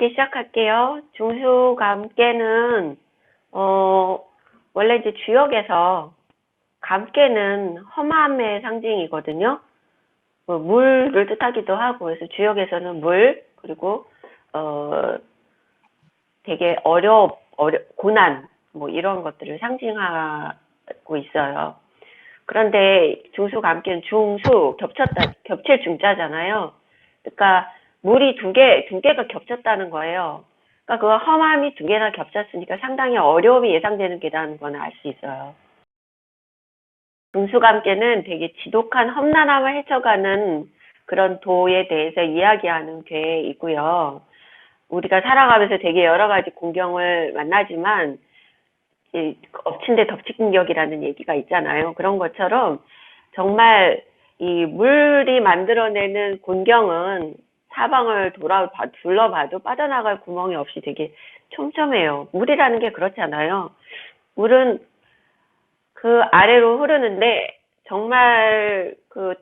감깨 시작할게요. 중수 감깨는 어 원래 이제 주역에서 감깨는 험함의 상징이거든요. 뭐 물을 뜻하기도 하고 그래서 주역에서는 물 그리고 어 되게 어려 어려 고난 뭐 이런 것들을 상징하고 있어요. 그런데 중수 감깨는 중수 겹쳤다 겹칠 중자잖아요. 그러니까 물이 두 개, 두 개가 겹쳤다는 거예요. 그러니까 그 험함이 두 개나 겹쳤으니까 상당히 어려움이 예상되는 게라는 건 알 수 있어요. 중수감께는 되게 지독한 험난함을 헤쳐가는 그런 도에 대해서 이야기하는 괴이고요. 우리가 살아가면서 되게 여러 가지 공경을 만나지만 이 엎친 데 덮치긴격이라는 얘기가 있잖아요. 그런 것처럼 정말 이 물이 만들어내는 곤경은 사방을 돌아 둘러봐도 빠져나갈 구멍이 없이 되게 촘촘해요. 물이라는 게 그렇잖아요. 물은 그 아래로 흐르는데 정말 그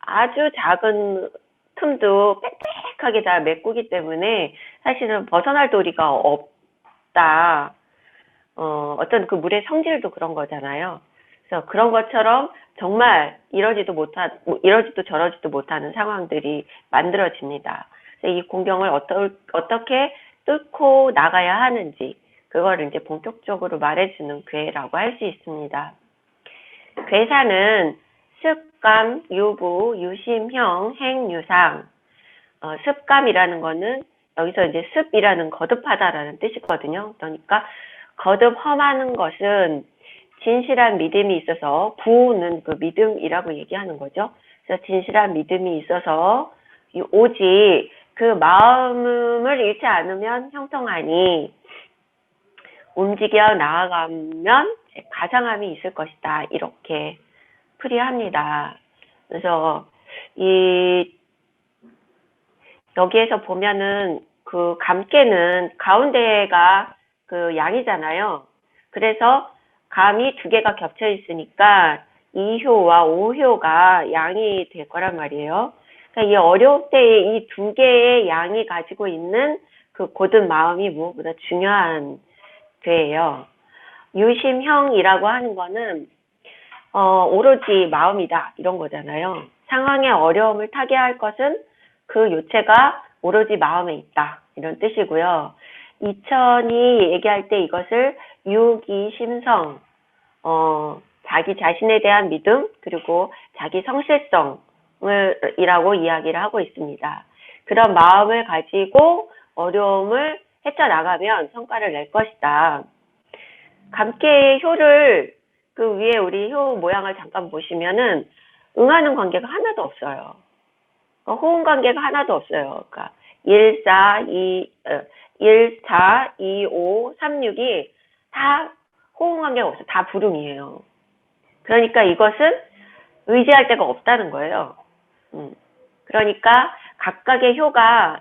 아주 작은 틈도 빽빽하게 다 메꾸기 때문에 사실은 벗어날 도리가 없다. 어, 어떤 그 물의 성질도 그런 거잖아요. 그래서 그런 것처럼 정말 이러지도 못하, 뭐 이러지도 저러지도 못하는 상황들이 만들어집니다. 그래서 이 공경을 어떠, 어떻게 뚫고 나가야 하는지, 그거를 이제 본격적으로 말해주는 괴라고 할 수 있습니다. 괴사는 습감, 유부, 유심형, 행 유상. 어, 습감이라는 거는 여기서 이제 습이라는 거듭하다라는 뜻이거든요. 그러니까 거듭 험하는 것은 진실한 믿음이 있어서 부는 그 믿음이라고 얘기하는 거죠. 그래서 진실한 믿음이 있어서 오직 그 마음을 잃지 않으면 형통하니 움직여 나아가면 가장함이 있을 것이다. 이렇게 풀이합니다. 그래서 이 여기에서 보면은 그 감깨는 가운데가 그 양이잖아요. 그래서 감이 두 개가 겹쳐 있으니까 2효와 5효가 양이 될 거란 말이에요. 그러니까 이 어려울 때에 이 두 개의 양이 가지고 있는 그 고든 마음이 무엇보다 중요한 괴예요. 유심형이라고 하는 거는 어, 오로지 마음이다 이런 거잖아요. 상황의 어려움을 타개할 것은 그 요체가 오로지 마음에 있다 이런 뜻이고요. 이천이 얘기할 때 이것을 유기심성, 어, 자기 자신에 대한 믿음, 그리고 자기 성실성을, 이라고 이야기를 하고 있습니다. 그런 마음을 가지고 어려움을 헤쳐나가면 성과를 낼 것이다. 감개의 효를 그 위에 우리 효 모양을 잠깐 보시면은 응하는 관계가 하나도 없어요. 그러니까 호응 관계가 하나도 없어요. 그러니까 1, 4, 2, 1, 4, 2, 5, 3, 6이 다 호응 관계가 없어요. 다 불응이에요. 그러니까 이것은 의지할 데가 없다는 거예요. 음. 그러니까 각각의 효가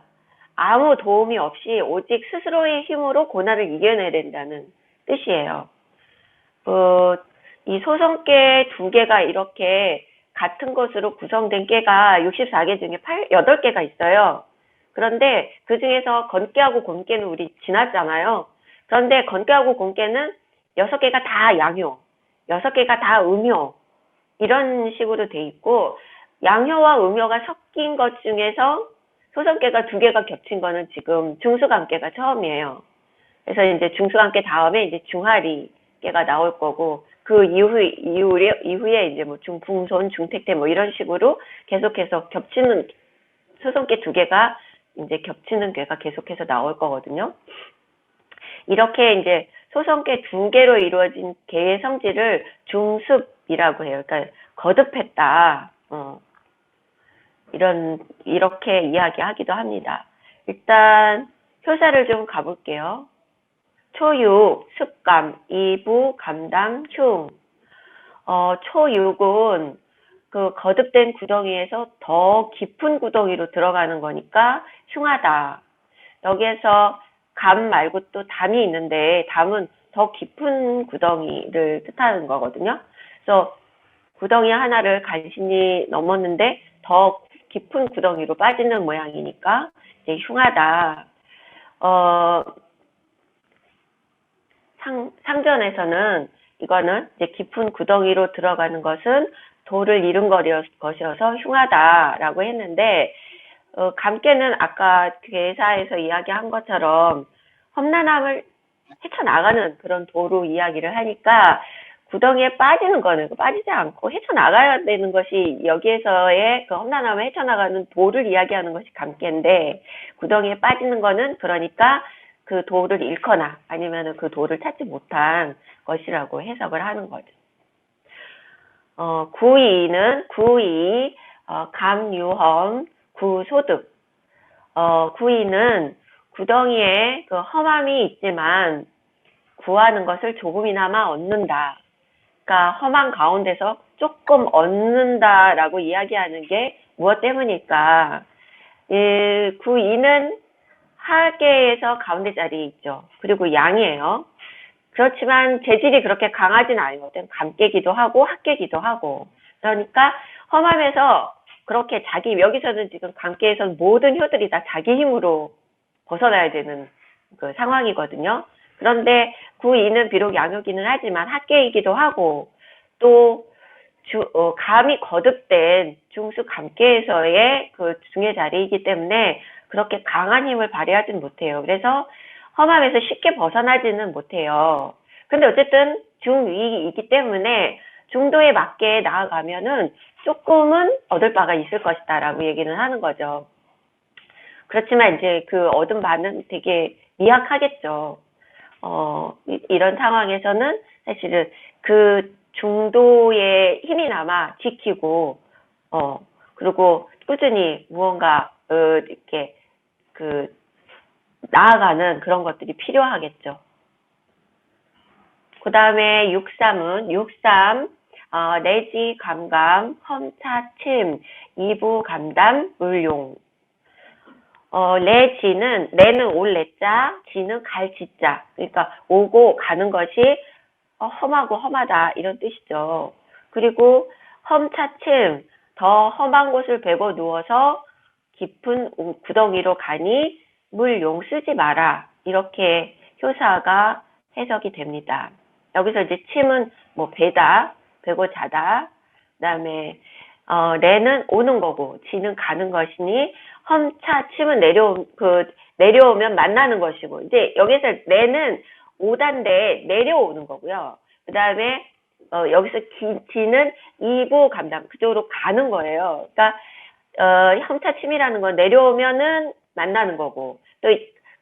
아무 도움이 없이 오직 스스로의 힘으로 고난을 이겨내야 된다는 뜻이에요. 어, 이 소성계 두 개가 이렇게 같은 것으로 구성된 깨가 64개 중에 8, 8개가 있어요. 그런데 그 중에서 건깨하고 곤깨는 우리 지났잖아요. 그런데 건깨하고 곤깨는 여섯 개가 다 양효, 여섯 개가 다 음효 이런 식으로 돼 있고 양효와 음효가 섞인 것 중에서 소성깨가 두 개가 겹친 거는 지금 중수감깨가 처음이에요. 그래서 이제 중수감깨 다음에 이제 중하리깨가 나올 거고 그 이후 이후에 이후에 이제 뭐 중풍손, 중택태 뭐 이런 식으로 계속해서 겹치는 소성깨 두 개가 이제 겹치는 괴가 계속해서 나올 거거든요. 이렇게 이제 소성계 두 개로 이루어진 개의 성질을 중습이라고 해요. 그러니까 거듭했다. 어. 이런 이렇게 이야기하기도 합니다. 일단 효사를 좀 가볼게요. 초육, 습감, 이부, 감담, 흉. 어, 초육은 그 거듭된 구덩이에서 더 깊은 구덩이로 들어가는 거니까 흉하다. 여기에서 감 말고 또 담이 있는데 담은 더 깊은 구덩이를 뜻하는 거거든요. 그래서 구덩이 하나를 간신히 넘었는데 더 깊은 구덩이로 빠지는 모양이니까 이제 흉하다. 어, 상, 상전에서는 이거는 이제 깊은 구덩이로 들어가는 것은 도를 잃은 것이어서 흉하다라고 했는데, 어, 감깨는 아까 괴사에서 이야기한 것처럼 험난함을 헤쳐나가는 그런 도로 이야기를 하니까 구덩이에 빠지는 거는 빠지지 않고 헤쳐나가야 되는 것이 여기에서의 그 험난함을 헤쳐나가는 도를 이야기하는 것이 감깨인데 구덩이에 빠지는 거는 그러니까 그 도를 잃거나 아니면 그 도를 찾지 못한 것이라고 해석을 하는 거죠. 어, 구이는 구이, 어, 감유험, 구소득. 어, 구이는 구덩이에 그 험함이 있지만 구하는 것을 조금이나마 얻는다. 그러니까 험한 가운데서 조금 얻는다라고 이야기하는 게 무엇 때문일까? 예, 구이는 하계에서 가운데 자리에 있죠. 그리고 양이에요. 그렇지만 재질이 그렇게 강하진 않거든. 감깨기도 하고 학깨기도 하고. 그러니까 험함에서 그렇게 자기 여기서는 지금 감깨에서는 모든 효들이 다 자기 힘으로 벗어나야 되는 그 상황이거든요. 그런데 구이는 비록 양육이는 하지만 학계이기도 하고 또 주, 어, 감이 거듭된 중수 감계에서의 그 중의 자리이기 때문에 그렇게 강한 힘을 발휘하진 못해요. 그래서 험함에서 쉽게 벗어나지는 못해요. 근데 어쨌든 중위이기 때문에 중도에 맞게 나아가면은 조금은 얻을 바가 있을 것이다라고 얘기는 하는 거죠. 그렇지만 이제 그 얻은 바는 되게 미약하겠죠. 어, 이- 이런 상황에서는 사실은 그 중도의 힘이 남아 지키고, 어, 그리고 꾸준히 무언가, 어, 이렇게, 그, 나아가는 그런 것들이 필요하겠죠. 그 다음에 63은, 63, 어, 내지, 감감, 험차, 침, 이부, 감담, 물용. 어, 레지는, 레는 올 레자, 지는 갈 지자. 그러니까 오고 가는 것이 어, 험하고 험하다 이런 뜻이죠. 그리고 험차침, 더 험한 곳을 베고 누워서 깊은 우- 구덩이로 가니 물용 쓰지 마라. 이렇게 효사가 해석이 됩니다. 여기서 이제 침은 뭐 배다, 배고 자다. 그다음에 어, 레는 오는 거고 지는 가는 것이니 험차 침은 내려오 그 내려오면 만나는 것이고 이제 여기서 레는 오단데 내려오는 거고요. 그다음에 어, 여기서 기, 지는 이부 감당 그쪽으로 가는 거예요. 그러니까 어, 험차 침이라는 건 내려오면은 만나는 거고 또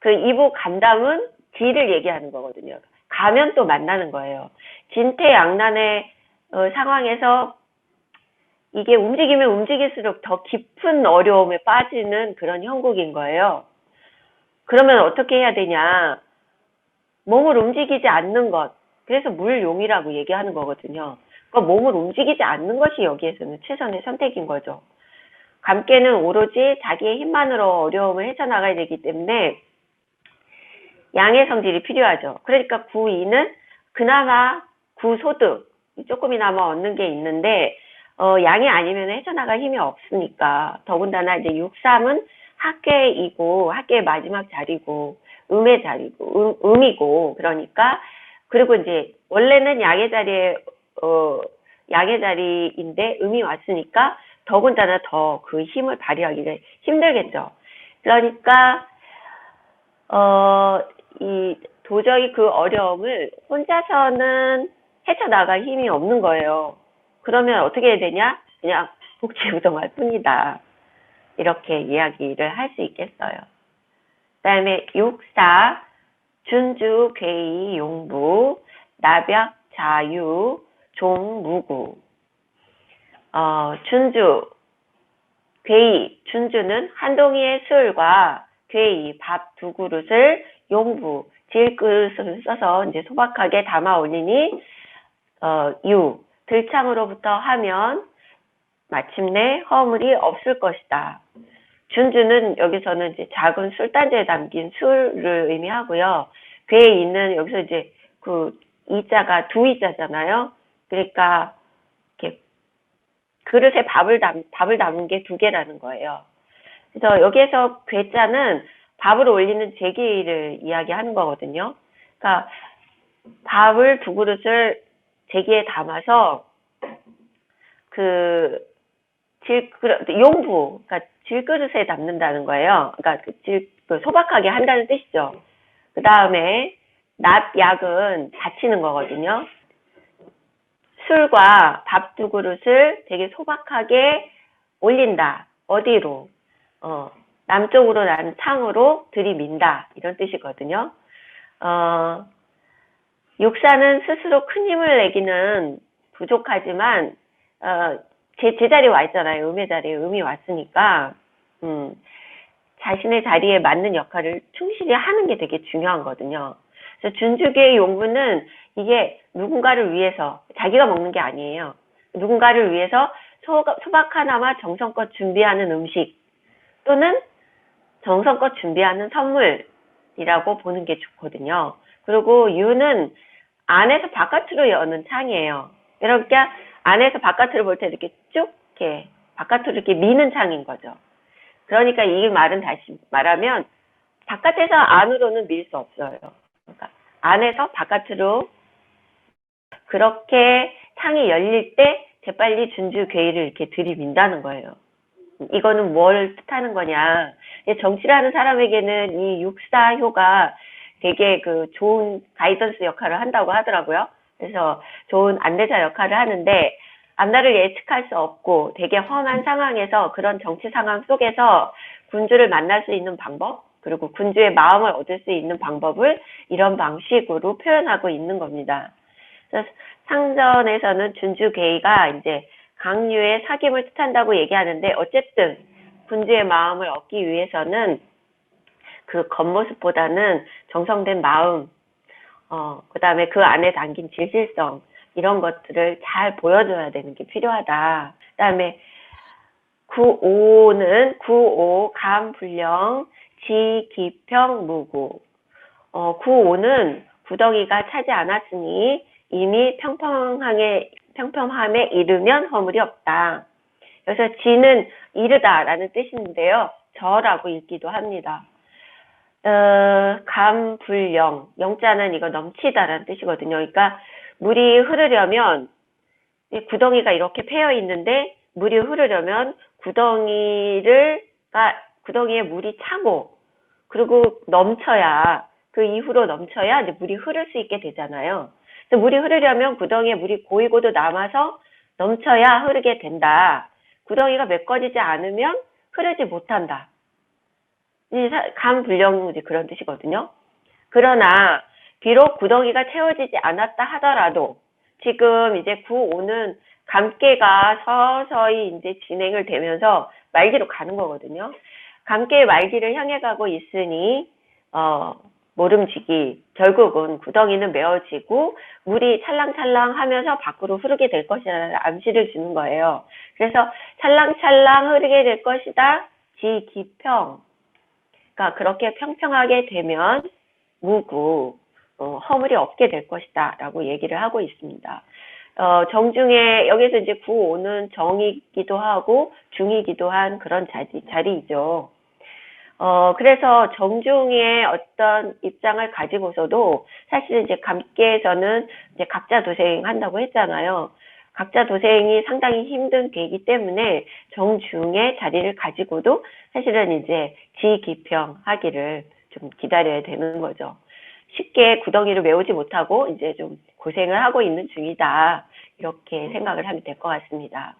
그 이부 감담은 지를 얘기하는 거거든요. 가면 또 만나는 거예요. 진퇴양난의 어, 상황에서 이게 움직이면 움직일수록 더 깊은 어려움에 빠지는 그런 형국인 거예요. 그러면 어떻게 해야 되냐? 몸을 움직이지 않는 것. 그래서 물용이라고 얘기하는 거거든요. 그러니까 몸을 움직이지 않는 것이 여기에서는 최선의 선택인 거죠. 감깨는 오로지 자기의 힘만으로 어려움을 헤쳐나가야 되기 때문에 양의 성질이 필요하죠. 그러니까 구이는 그나마 구소득, 조금이나마 얻는 게 있는데, 어, 양이 아니면 헤쳐나갈 힘이 없으니까. 더군다나 이제 63은 학계이고, 학계의 마지막 자리고, 음의 자리고, 음, 음이고, 그러니까, 그리고 이제, 원래는 양의 자리에, 어, 양의 자리인데, 음이 왔으니까, 더군다나 더 그 힘을 발휘하기가 힘들겠죠. 그러니까, 어, 이, 도저히 그 어려움을 혼자서는 헤쳐나갈 힘이 없는 거예요. 그러면 어떻게 해야 되냐? 그냥 복지부동할 뿐이다. 이렇게 이야기를 할 수 있겠어요. 그 다음에 64, 준주, 괴이, 용부, 나벽, 자유, 종, 무구. 어, 준주, 괴이, 준주는 한 동이의 술과 괴이, 밥 두 그릇을 용부, 질그릇을 써서 이제 소박하게 담아 올리니, 어, 유, 들창으로부터 하면 마침내 허물이 없을 것이다. 준주는 여기서는 이제 작은 술단지에 담긴 술을 의미하고요. 괴에 있는 여기서 이제 그 이자가 두 이자잖아요. 그러니까 이렇게 그릇에 밥을 담 밥을 담은 게 두 개라는 거예요. 그래서 여기에서 괴자는 밥을 올리는 제기를 이야기하는 거거든요. 그러니까 밥을 두 그릇을 제기에 담아서 그 질그릇 용부 그러니까 질그릇에 담는다는 거예요. 그러니까 그 질, 그 소박하게 한다는 뜻이죠. 그 다음에 낫 약은 다치는 거거든요. 술과 밥 두 그릇을 되게 소박하게 올린다. 어디로? 어, 남쪽으로 나는 창으로 들이민다. 이런 뜻이거든요. 어, 육사는 스스로 큰 힘을 내기는 부족하지만, 어, 제, 제 자리에 와 있잖아요. 음의 자리에 음이 왔으니까, 음, 자신의 자리에 맞는 역할을 충실히 하는 게 되게 중요한 거거든요. 그래서 준주계의 용부는 이게 누군가를 위해서, 자기가 먹는 게 아니에요. 누군가를 위해서 소, 소박 하나마 정성껏 준비하는 음식 또는 정성껏 준비하는 선물이라고 보는 게 좋거든요. 그리고 유는 안에서 바깥으로 여는 창이에요. 이렇게 안에서 바깥으로 볼 때 이렇게 쭉 이렇게 바깥으로 이렇게 미는 창인 거죠. 그러니까 이 말은 다시 말하면 바깥에서 안으로는 밀 수 없어요. 그러니까 안에서 바깥으로 그렇게 창이 열릴 때 재빨리 준주 괴의를 이렇게 들이민다는 거예요. 이거는 뭘 뜻하는 거냐. 정치라는 사람에게는 이 육사효가 되게 그 좋은 가이던스 역할을 한다고 하더라고요. 그래서 좋은 안내자 역할을 하는데 앞날을 예측할 수 없고 되게 험한 상황에서 그런 정치 상황 속에서 군주를 만날 수 있는 방법 그리고 군주의 마음을 얻을 수 있는 방법을 이런 방식으로 표현하고 있는 겁니다. 그래서 상전에서는 준주계의가 이제 강류의 사귐을 뜻한다고 얘기하는데 어쨌든 군주의 마음을 얻기 위해서는 그 겉모습보다는 정성된 마음, 어, 그 다음에 그 안에 담긴 진실성, 이런 것들을 잘 보여줘야 되는 게 필요하다. 그 다음에 9오는 9오, 감, 불령, 지, 기평, 무구. 어, 9오는 구덩이가 차지 않았으니 이미 평평하게, 평평함에 이르면 허물이 없다. 그래서 지는 이르다라는 뜻인데요. 저라고 읽기도 합니다. 어, 감, 불령. 영자는 이거 넘치다라는 뜻이거든요. 그러니까 물이 흐르려면 이 구덩이가 이렇게 패여 있는데 물이 흐르려면 구덩이를 구덩이에 물이 차고 그리고 넘쳐야 그 이후로 넘쳐야 이제 물이 흐를 수 있게 되잖아요. 물이 흐르려면 구덩이에 물이 고이고도 남아서 넘쳐야 흐르게 된다. 구덩이가 메꿔지지 않으면 흐르지 못한다. 감불령이 그런 뜻이거든요. 그러나 비록 구덩이가 채워지지 않았다 하더라도 지금 이제 9호는 감개가 서서히 이제 진행을 되면서 말기로 가는 거거든요. 감개의 말기를 향해 가고 있으니 어 모름지기 결국은 구덩이는 메어지고 물이 찰랑찰랑 하면서 밖으로 흐르게 될 것이라는 암시를 주는 거예요. 그래서 찰랑찰랑 흐르게 될 것이다. 지기평. 그러니까 그렇게 평평하게 되면 무구 어, 허물이 없게 될 것이다 라고 얘기를 하고 있습니다. 어, 정중에 여기서 이제 구오는 정이기도 하고 중이기도 한 그런 자리, 자리이죠. 어, 그래서 정중의 어떤 입장을 가지고서도 사실 이제 감계에서는 이제 각자 도생한다고 했잖아요. 각자 도생이 상당히 힘든 계기 때문에 정중의 자리를 가지고도 사실은 이제 지기평하기를 좀 기다려야 되는 거죠. 쉽게 구덩이를 메우지 못하고 이제 좀 고생을 하고 있는 중이다. 이렇게 생각을 하면 될 것 같습니다.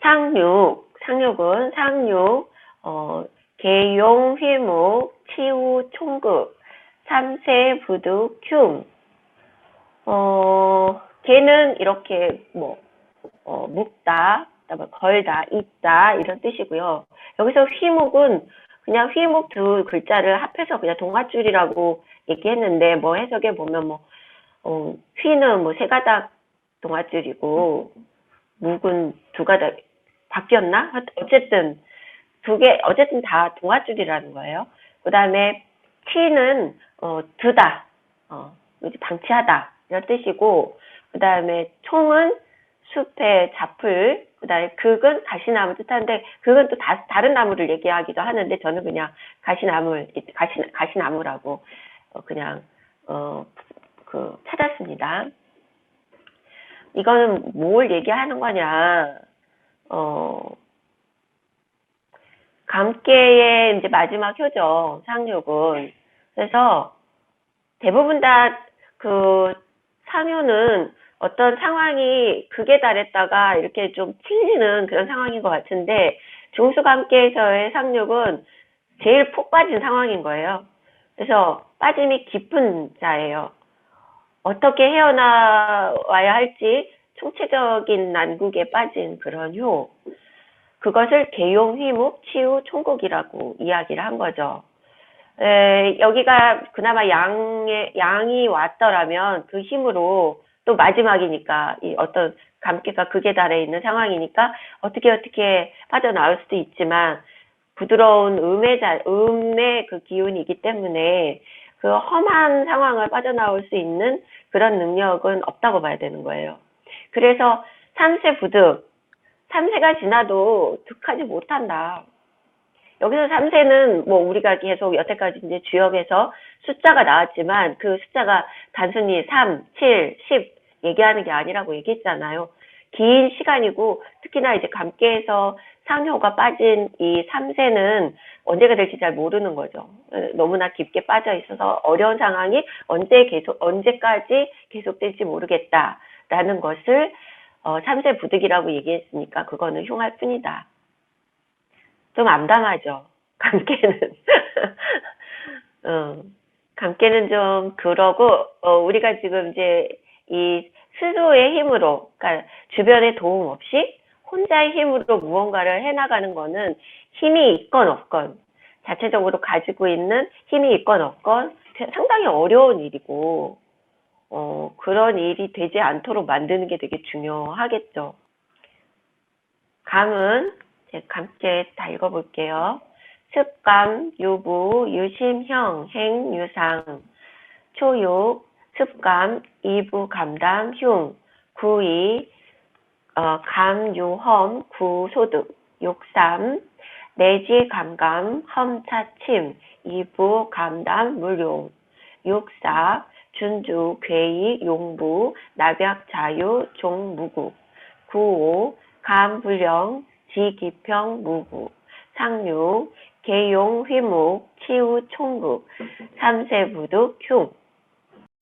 상육, 상육은 상육, 어, 개용, 휘목, 치우, 총극, 삼세, 부득, 흉. 어, 개는 이렇게 뭐, 어, 묶다, 그다음에 걸다, 있다 이런 뜻이고요. 여기서 휘목은 그냥 휘목 두 글자를 합해서 그냥 동화줄이라고 얘기했는데 뭐 해석해 보면 뭐 어, 휘는 뭐 세 가닥 동화줄이고 묵은 두 가닥 바뀌었나? 어쨌든 두 개 어쨌든 다 동화줄이라는 거예요. 그 다음에 티는 어, 두다, 어, 방치하다 이런 뜻이고 그 다음에 총은 숲의 잡풀 그 다음에 극은 가시나무 뜻하는데 극은 또 다, 다른 나무를 얘기하기도 하는데 저는 그냥 가시나무 가시 가시나무라고 어, 그냥 어 그 찾았습니다. 이거는 뭘 얘기하는 거냐? 어 감개의 이제 마지막 효죠 상륙은 그래서 대부분 다 그 상효는 어떤 상황이 극에 달했다가 이렇게 좀 튕기는 그런 상황인 것 같은데 중수감계에서의 상륙은 제일 폭 빠진 상황인 거예요. 그래서 빠짐이 깊은 자예요. 어떻게 헤어나와야 할지 총체적인 난국에 빠진 그런 효. 그것을 개용, 휘묵, 치유, 총국이라고 이야기를 한 거죠. 에, 여기가 그나마 양의, 양이 왔더라면 그 힘으로 또 마지막이니까 이 어떤 감기가 극에 달해 있는 상황이니까 어떻게 어떻게 빠져나올 수도 있지만 부드러운 음의 자, 음의 그 기운이기 때문에 그 험한 상황을 빠져나올 수 있는 그런 능력은 없다고 봐야 되는 거예요. 그래서 삼세 부득, 삼세가 지나도 득하지 못한다. 여기서 3세는 뭐 우리가 계속 여태까지 이제 주역에서 숫자가 나왔지만 그 숫자가 단순히 3, 7, 10 얘기하는 게 아니라고 얘기했잖아요. 긴 시간이고 특히나 이제 감기에서 상효가 빠진 이 3세는 언제가 될지 잘 모르는 거죠. 에, 너무나 깊게 빠져 있어서 어려운 상황이 언제 계속 언제까지 계속될지 모르겠다라는 것을 어, 3세 부득이라고 얘기했으니까 그거는 흉할 뿐이다. 좀 암담하죠. 감개는. 어, 감개는 좀 그러고, 어, 우리가 지금 이제 이 스스로의 힘으로, 그러니까 주변의 도움 없이 혼자의 힘으로 무언가를 해나가는 거는 힘이 있건 없건, 자체적으로 가지고 있는 힘이 있건 없건 상당히 어려운 일이고, 어, 그런 일이 되지 않도록 만드는 게 되게 중요하겠죠. 감은 제 감께 다 읽어볼게요. 습감, 유부, 유심형, 행, 유상, 초육, 습감, 이부, 감담, 흉, 구이, 어, 감, 유험, 구 소득, 육삼, 내지, 감감, 험, 차침, 이부, 감담, 물용, 육사, 준주, 괴이, 용부, 낙약, 자유, 종, 무국, 구오, 감, 불령, 지기평, 무구, 상류, 개용, 휘묵, 치우, 총국, 삼세부득, 흉.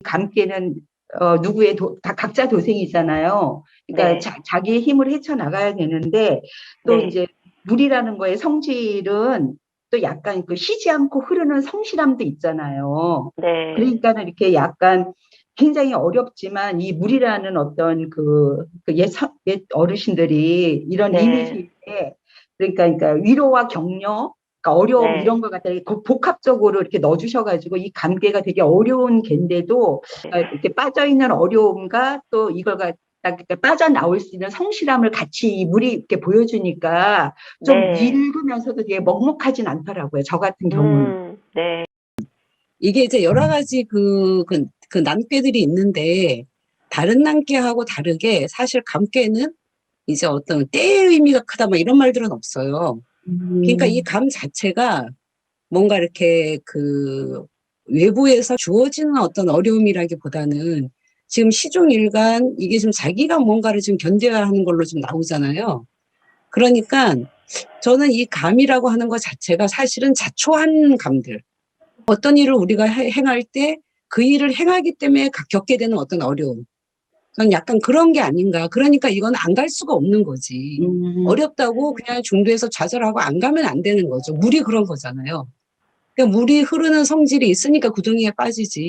감기는 어, 누구의 도, 다 각자 도생이잖아요. 그러니까 네. 자, 자기의 힘을 헤쳐나가야 되는데 또 네. 이제 물이라는 거의 성질은 또 약간 그 쉬지 않고 흐르는 성실함도 있잖아요. 네. 그러니까는 이렇게 약간 굉장히 어렵지만 이 물이라는 어떤 그, 그 옛, 서- 옛 어르신들이 이런 네. 이미지 에 그러니까, 그러니까 위로와 격려, 그러니까 어려움 네. 이런 걸 갖다 이렇게 그 복합적으로 이렇게 넣어주셔가지고 이 감개가 되게 어려운 개인데도 어, 이렇게 빠져 있는 어려움과 또 이걸 갖다 이렇게 빠져나올 수 있는 성실함을 같이 이 물이 이렇게 보여주니까 좀 네. 읽으면서도 되게 먹먹하진 않더라고요. 저 같은 경우는. 음, 네. 이게 이제 여러 가지 그, 그, 그 남깨들이 있는데, 다른 남깨하고 다르게 사실 감깨는 이제 어떤 때의 의미가 크다, 뭐 이런 말들은 없어요. 그러니까 이 감 자체가 뭔가 이렇게 그 외부에서 주어지는 어떤 어려움이라기보다는 지금 시종일관 이게 지금 자기가 뭔가를 지금 견뎌야 하는 걸로 좀 나오잖아요. 그러니까 저는 이 감이라고 하는 것 자체가 사실은 자초한 감들. 어떤 일을 우리가 해- 행할 때 그 일을 행하기 때문에 가- 겪게 되는 어떤 어려움. 저는 약간 그런 게 아닌가. 그러니까 이건 안 갈 수가 없는 거지. 음. 어렵다고 그냥 중도에서 좌절하고 안 가면 안 되는 거죠. 물이 그런 거잖아요. 그러니까 물이 흐르는 성질이 있으니까 구덩이에 빠지지.